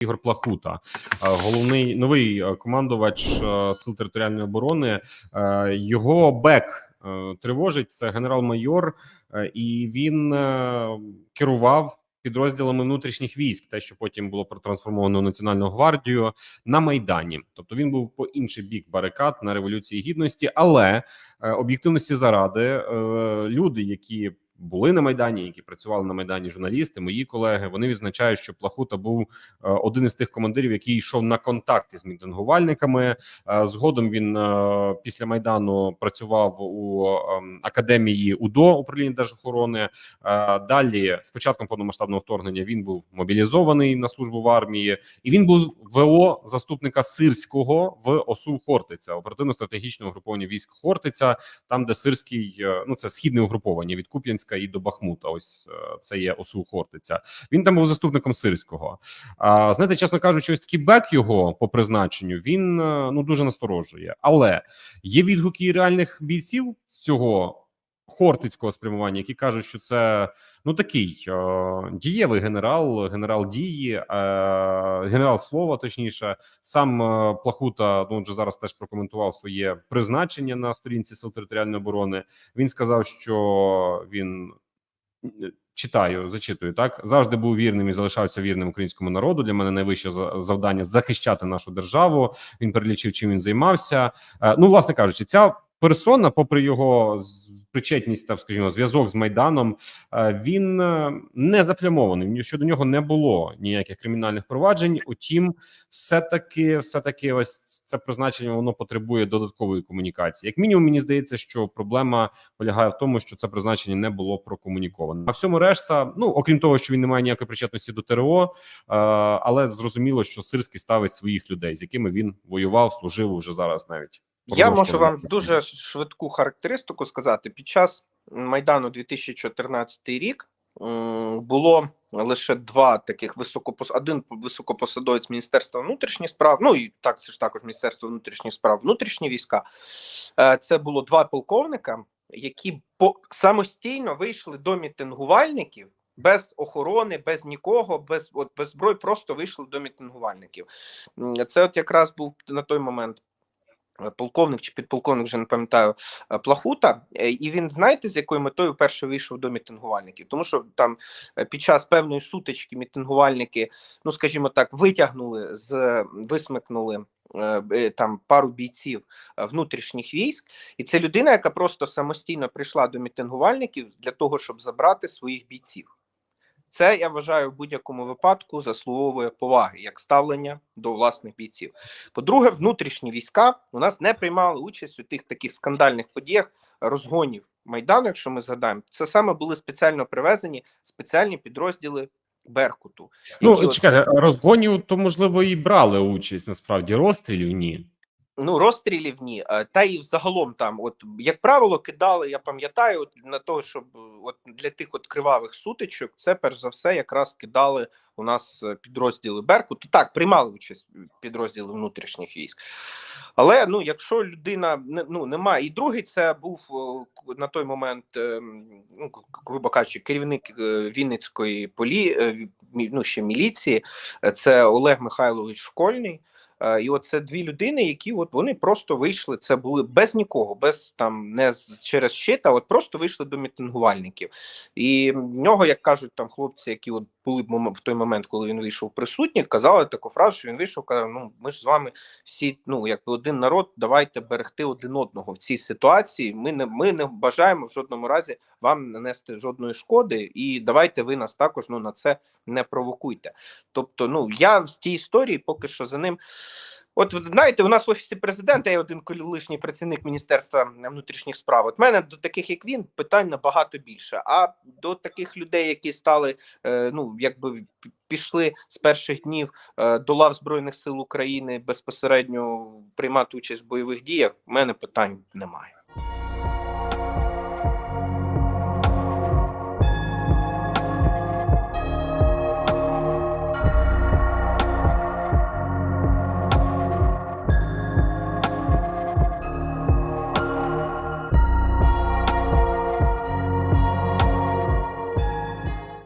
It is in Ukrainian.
Ігор Плахута, головний новий е, командувач е, сил територіальної оборони. Е, Його бек тривожить. Це генерал-майор, і він керував підрозділами внутрішніх військ, те, що потім було протрансформовано в Національну гвардію на майдані. Тобто він був по інший бік барикад на революції гідності, але об'єктивності заради люди, які були на майдані, які працювали на майдані, журналісти, мої колеги. Вони відзначають, що Плахута був е, один із тих командирів, який йшов на контакти з мітингувальниками. Е, Згодом він е, після майдану працював у ем, академії УДО управління держохорони. Далі, з початком повномасштабного вторгнення, він був мобілізований на службу в армії, і він був ВО заступника Сирського в ОСУ Хортиця, оперативно-стратегічного угруповання військ Хортиця, там, де Сирський, ну це східне угруповання від Куп'янська і до Бахмута. Ось е, це є ОСУ Хортиця. Він там був заступником Сирського. Знаєте, чесно кажучи, ось такий бек його по призначенню він е, ну дуже насторожує. Але є відгуки реальних бійців з цього хортицького спрямування, які кажуть, що це ну такий е, дієвий генерал, генерал дії, е, генерал слова, точніше, сам е, Плахута. Ну вже зараз теж прокоментував своє призначення на сторінці сил територіальної оборони. Він сказав, що він е, читаю, зачитую так. Завжди був вірним і залишався вірним українському народу. Для мене найвище за- завдання захищати нашу державу. Він перелічив, чим він займався. Е, Ну, власне кажучи, ця персона, попри його причетність та, скажімо, зв'язок з майданом, е, він е, не заплямований. Щодо нього не було ніяких кримінальних проваджень. Утім, все таки, все таки, ось це призначення воно потребує додаткової комунікації. Як мінімум, мені здається, що проблема полягає в тому, що це призначення не було прокомуніковано. А всьому решта, ну окрім того, що він не має ніякої причетності до ТРО, е, але зрозуміло, що Сирський ставить своїх людей, з якими він воював, служив уже зараз навіть. Я можу вам дуже швидку характеристику сказати. Під час майдану 2014 рік було лише два таких високопос... один високопосадовець Міністерства внутрішніх справ. Ну і так це ж також Міністерство внутрішніх справ, внутрішні війська. Е, Це було два полковника, які по самостійно вийшли до мітингувальників. Без охорони, без нікого, без от без зброї, просто вийшли до мітингувальників. Це от якраз був на той момент полковник чи підполковник, вже не пам'ятаю, е, Плахута, Е, і він знаєте, з якою метою вперше вийшов до мітингувальників? Тому що там е, під час певної сутички мітингувальники, ну скажімо так, витягнули з висмикнули. е, е, Там пару бійців е, внутрішніх військ, і це людина, яка просто самостійно прийшла до мітингувальників для того, щоб забрати своїх бійців. Це я вважаю в будь-якому випадку заслуговує поваги як ставлення до власних бійців. По-друге, внутрішні війська у нас не приймали участь у тих таких скандальних подіях розгонів майдану. Якщо ми згадаємо, це саме були спеціально привезені спеціальні підрозділи Беркуту. Ну які от- розгонів то можливо і брали участь. Насправді розстрілів ні. Ну, розстрілів ні. Та і взагалом там, от як правило, кидали, я пам'ятаю, от на того, щоб от для тих от кривавих сутичок, це перш за все якраз кидали у нас е, підрозділи Беркуту. Так, приймали участь підрозділи внутрішніх військ. Але ну, якщо людина ну немає, і другий це був на той момент, ем, ну грубо кажучи, керівник е, Вінницької полі, е, ну ще міліції, це Олег Михайлович Школьний. Е, І от це дві людини, які от вони просто вийшли. Це були без нікого, без там не через щита, от просто вийшли до мітингувальників. І в нього, як кажуть там хлопці, які от були в той момент, коли він вийшов присутні, казали таку фразу, що він вийшов, казав: ну ми ж з вами всі, ну якби один народ, давайте берегти один одного в цій ситуації. Ми не ми не бажаємо в жодному разі вам нанести жодної шкоди, і давайте ви нас також ну на це не провокуйте. Тобто, ну я в цій історії поки що за ним. От знаєте, у нас в офісі президента є один колишній працівник міністерства внутрішніх справ. От мене до таких, як він, питань набагато більше. А до таких людей, які стали, е, ну якби пішли з перших днів е, до лав збройних сил України безпосередньо приймати участь в бойових діях, в мене питань немає.